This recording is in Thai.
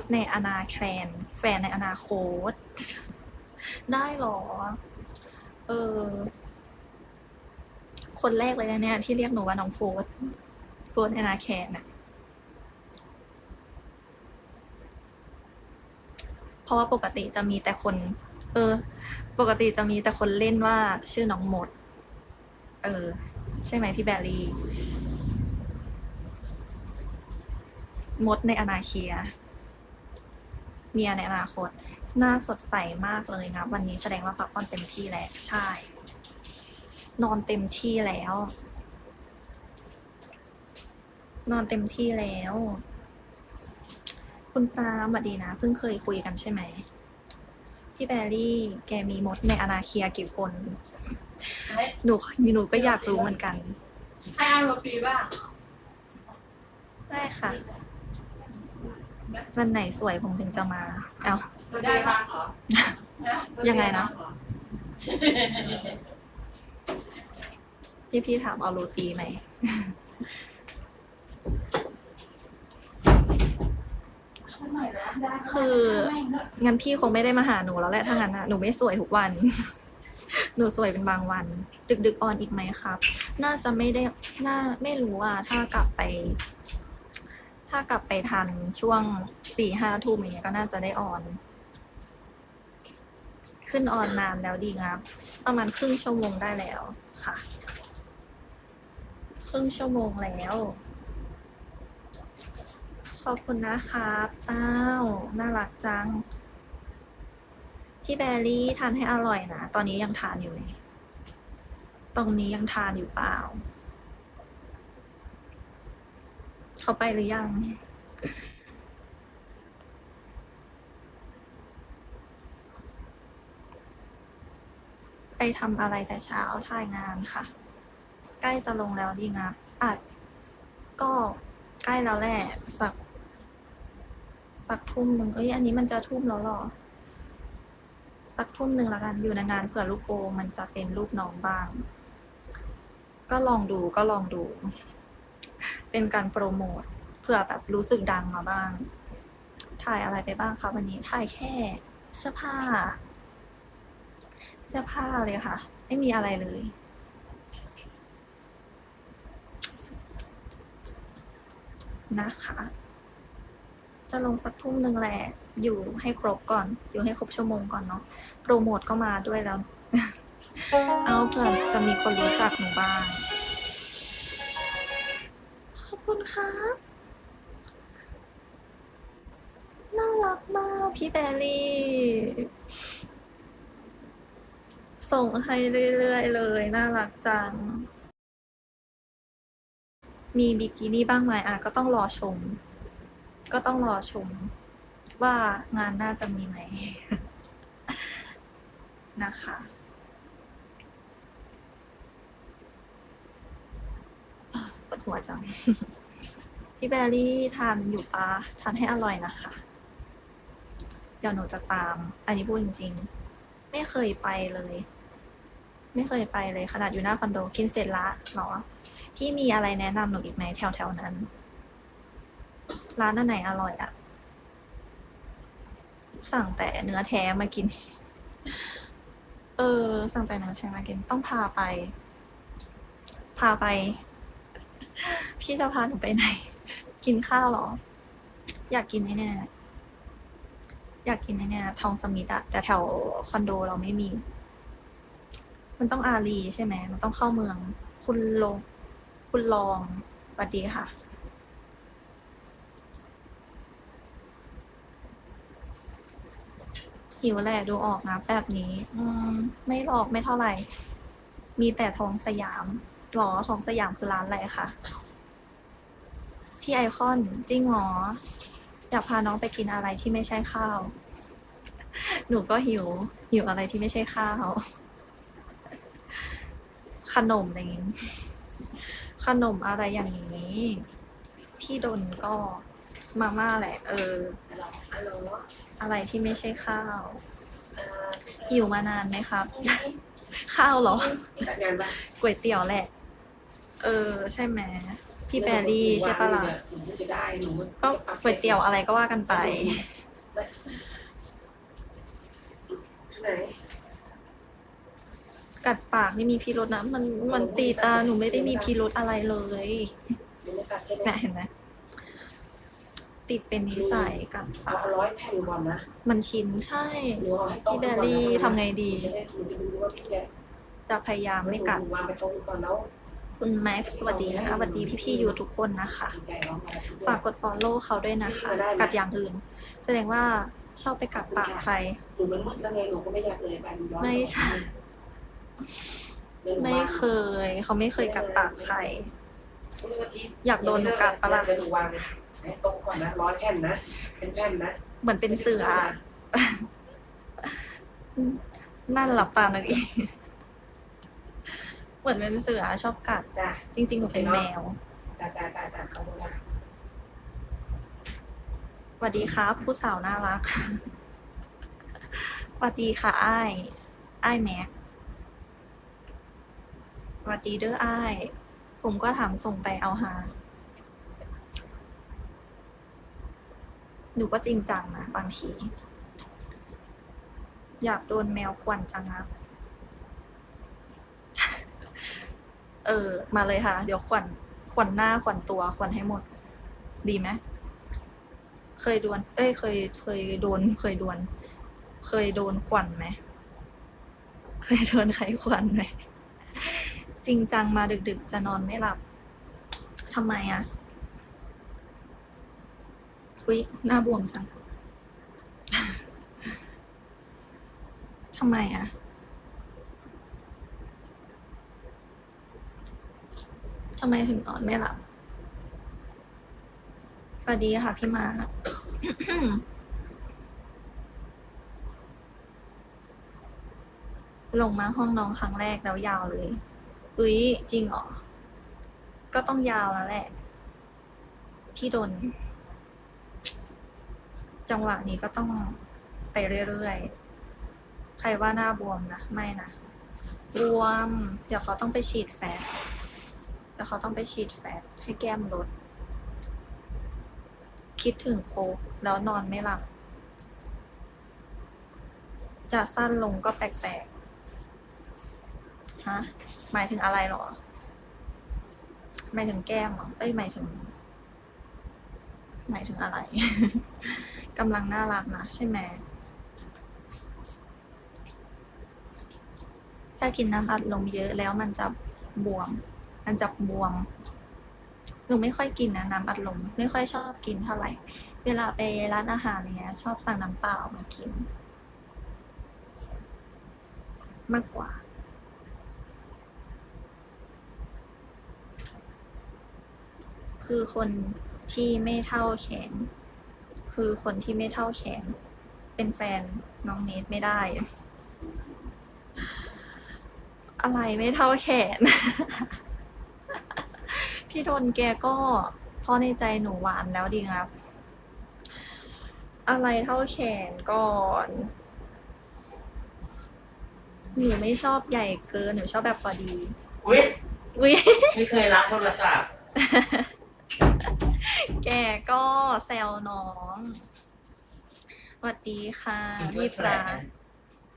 สในอนาแคลนแฟนในอนาคต ได้เหรอ เออ คนแรกเลยนะเนี่ย ที่เรียกหนูว่าน้องโฟสโฟสในอนาแคลนน่ะเพราะว่าปกติจะมีแต่คน เออ ปกติจะมีแต่คนเล่นว่าชื่อน้องมด เออ ใช่ไหมพี่แบรี่มดในอนาเคีย เมียในอนาคต หน้าสดใสมากเลยครับ วันนี้แสดงว่าพักผ่อนเต็มที่แล้วใช่ นอนเต็มที่แล้ว นอนเต็มที่แล้ว คุณปาล์มสวัสดีนะ เพิ่งเคยคุยกันใช่ไหมพี่แบรี่ แกมีมดในอนาเคียกี่คนให้หนูหนูก็อยากรู้เหมือนกัน ให้เอาโรตีบ้าง ได้ค่ะ วันไหนสวยผมถึงจะมาเอา ได้บ้างเหรอยังไงนะ พี่พี่ถามเอาโรตีไหม คือ งั้นพี่คงไม่ได้มาหาหนูแล้วแหละถ้างั้นนะหนูไม่สวยทุกวัน หนูสวยเป็นบางวัน ดึกดึกๆออนอีกไหมครับ น่าจะไม่ได้ น่าไม่รู้อะถ้ากลับไป ถ้ากลับไปทันช่วงสี่ห้าทุ่มอย่างเงี้ยก็น่าจะได้ออน ขึ้นออนนานแล้วดีครับ ประมาณครึ่งชั่วโมงได้แล้วค่ะ ครึ่งชั่วโมงแล้ว ขอบคุณนะครับต้าวน่ารักจัง พี่แบรี่ทานให้อร่อยนะ ตอนนี้ยังทานอยู่ไหมตรงนี้ยังทานอยู่เปล่า เขาไปหรือยัง ไปทำอะไรแต่เช้าถ่ายงานค่ะ ใกล้จะลงแล้วดีงับอาจก็ใกล้แล้วแหละสัก สักทุ่มหนึ่งเอ้ยอันนี้มันจะทุ่มแล้วหรอ สักทุ่มหนึ่งแล้วกันอยู่นานๆเผื่อลูกโปมันจะเป็นรูปน้องบ้าง ก็ลองดูก็ลองดู เป็นการโปรโมทเผื่อแบบรู้สึกดังมาบ้าง ถ่ายอะไรไปบ้างคะวันนี้ถ่ายแค่เสื้อผ้า เสื้อผ้าเลยค่ะ ไม่มีอะไรเลย นะคะ จะลงสักทุ่มหนึ่งแหละ อยู่ให้ครบก่อน อยู่ให้ครบชั่วโมงก่อนเนาะโปรโมทก็มาด้วยแล้ว เอาเผื่อจะมีคนรู้จักหนูบ้าง ครับ น่ารักมาก พี่แบรี่ ส่งให้เรื่อยๆเลย น่ารักจัง มีบิกินี่บ้างไหมอะ ก็ต้องรอชม ก็ต้องรอชม ว่างานน่าจะมีไหม นะคะอะปวดหัวจัง พี่แบรี่ทานอยู่ปะทานให้อร่อยนะคะ เดี๋ยวหนูจะตาม อันนี้พูดจริงๆ ไม่เคยไปเลย ไม่เคยไปเลยขนาดอยู่หน้าคอนโดกินเสร็จละหรอพี่มีอะไรแนะนำหนูอีกไหมแถวๆนั้น ร้านอันไหนอร่อยอะสั่งแต่เนื้อแท้มากิน เออ สั่งแต่เนื้อแท้มากิน ต้องพาไป พาไป พี่จะพาหนูไปไหน กินข้าวเหรอ อยากกินแน่ๆอยากกินแน่ๆทองสมิธอะแต่แถวคอนโดเราไม่มี มันต้องอารีใช่ไหม มันต้องเข้าเมือง คุณลง คุณลองสวัสดีค่ะ หิวแหละดูออกนะแบบนี้ อืม ไม่หรอกไม่เท่าไหร่ มีแต่ทองสยามหรอทองสยามคือร้านอะไรคะ ที่ไอคอนจริงหรออยากพาน้องไปกินอะไรที่ไม่ใช่ข้าว หนูก็หิว หิวอะไรที่ไม่ใช่ข้าว ขนมอะไรอย่างงี้ ขนมอะไรอย่างนี้ พี่ดนก็มาม่าแหละ เออ ฮัลโหลอะไรที่ไม่ใช่ข้าว เอ่อหิวมานานไหมครับ ข้าวเหรอจัดงานบ้างก๋วยเตี๋ยวแหละ เออ ใช่ไหม พี่แบรี่ใช่ปะล่ะก็ก๋วยเตี๋ยวอะไรก็ว่ากันไปกัดปากนี่มีพิรุษนะ มันมันตีตาหนูไม่ได้มีพิรุษอะไรเลยหนูไม่ตัดใช่ไหมเนี่ยเห็นไหมติดเป็นนิสัยกัดปากร้อยแผ่นก่อนนะมันชินใช่พี่แบรี่ทำไงดี จะพยายามไม่กัดวางไปต๊ะก่อนแล้ว คุณแม็กซ์สวัสดีนะคะสวัสดีพี่ๆอยู่ทุกคนนะคะดีใจร้องมาทุกฝากกด follow เขาด้วยนะคะ กัดอย่างอื่น แสดงว่าชอบไปกัดปากใครหนูมันมืดแล้วไงหนูก็ไม่อยากเลยไปหนูย้อนไม่ใช่ ไม่เคย เขาไม่เคยกัดปากใคร อยากโดนหนูกัดปะล่ะเดี๋ยวหนูวางให้โต๊ะก่อนนะร้อยแผ่นนะ เป็นแผ่นนะ เหมือนเป็นเสืออะนั่นหลับตาหนึ่งอีก เหมือนเป็นเสือชอบกัดจ้าจริงๆหนูเป็นแมวจ้าจ้าจ้าจ้าขอบคุณค่ะสวัสดีครับ ผู้สาวน่ารักสวัสดีค่ะอ้ายอ้ายแม็กสวัสดีเด้ออ้ายผมก็ถามส่งไปเอาหาหนูก็จริงจังนะบางที อยากโดนแมวควนจังครับ เออ มาเลยค่ะ เดี๋ยวขวัญขวัญหน้าขวัญตัวขวัญให้หมด ดีไหมเคยโดน เอ้ย เคย เคยโดน เคยโดน เคยโดนขวัญไหม เคยโดนใครขวัญไหม จริงจังมาดึก ๆ จะนอนไม่หลับ ทำไมอะอุ๊ยหน้าบวมจัง ทำไมอะ ทำไมถึงนอนไม่หลับ สวัสดีค่ะพี่มา ลงมาห้องน้องครั้งแรกแล้วยาวเลย อุ้ยจริงเหรอ ก็ต้องยาวแล้วแหละ พี่โดน จังหวะนี้ก็ต้องไปเรื่อยๆ ใครว่าหน้าบวมนะ ไม่นะ บวม เดี๋ยวเขาต้องไปฉีดแฟต เดี๋ยวเขาต้องไปฉีดแฟตให้แก้มลด คิดถึงโคกแล้วนอนไม่หลับ จะสั้นลงก็แปลกๆ ฮะ หมายถึงอะไรหรอ หมายถึงแก้มหรอเอ้ยหมายถึง หมายถึงอะไร กำลังน่ารักนะใช่ไหมถ้ากินน้ำอัดลมเยอะแล้วมันจะบวม มันจะบวมหนูไม่ค่อยกินนะน้ำอัดลมไม่ค่อยชอบกินเท่าไหร่ เวลาไปร้านอาหารเนี้ย ชอบสั่งน้ำเปล่ามากิน มากกว่า คือคนที่ไม่เท่าแขน คือคนที่ไม่เท่าแขน เป็นแฟนน้องเนทไม่ได้ อะไรไม่เท่าแขน พี่โดนแกก็เพราะในใจหนูหวานแล้วดีครับ อะไรเท่าแขนก่อนหนูไม่ชอบใหญ่เกินหนูชอบแบบพอดีอุ้ยวิไม่เคยรับโทรศัพท์แกก็แซวน้องสวัสดีค่ะพี่ปราเ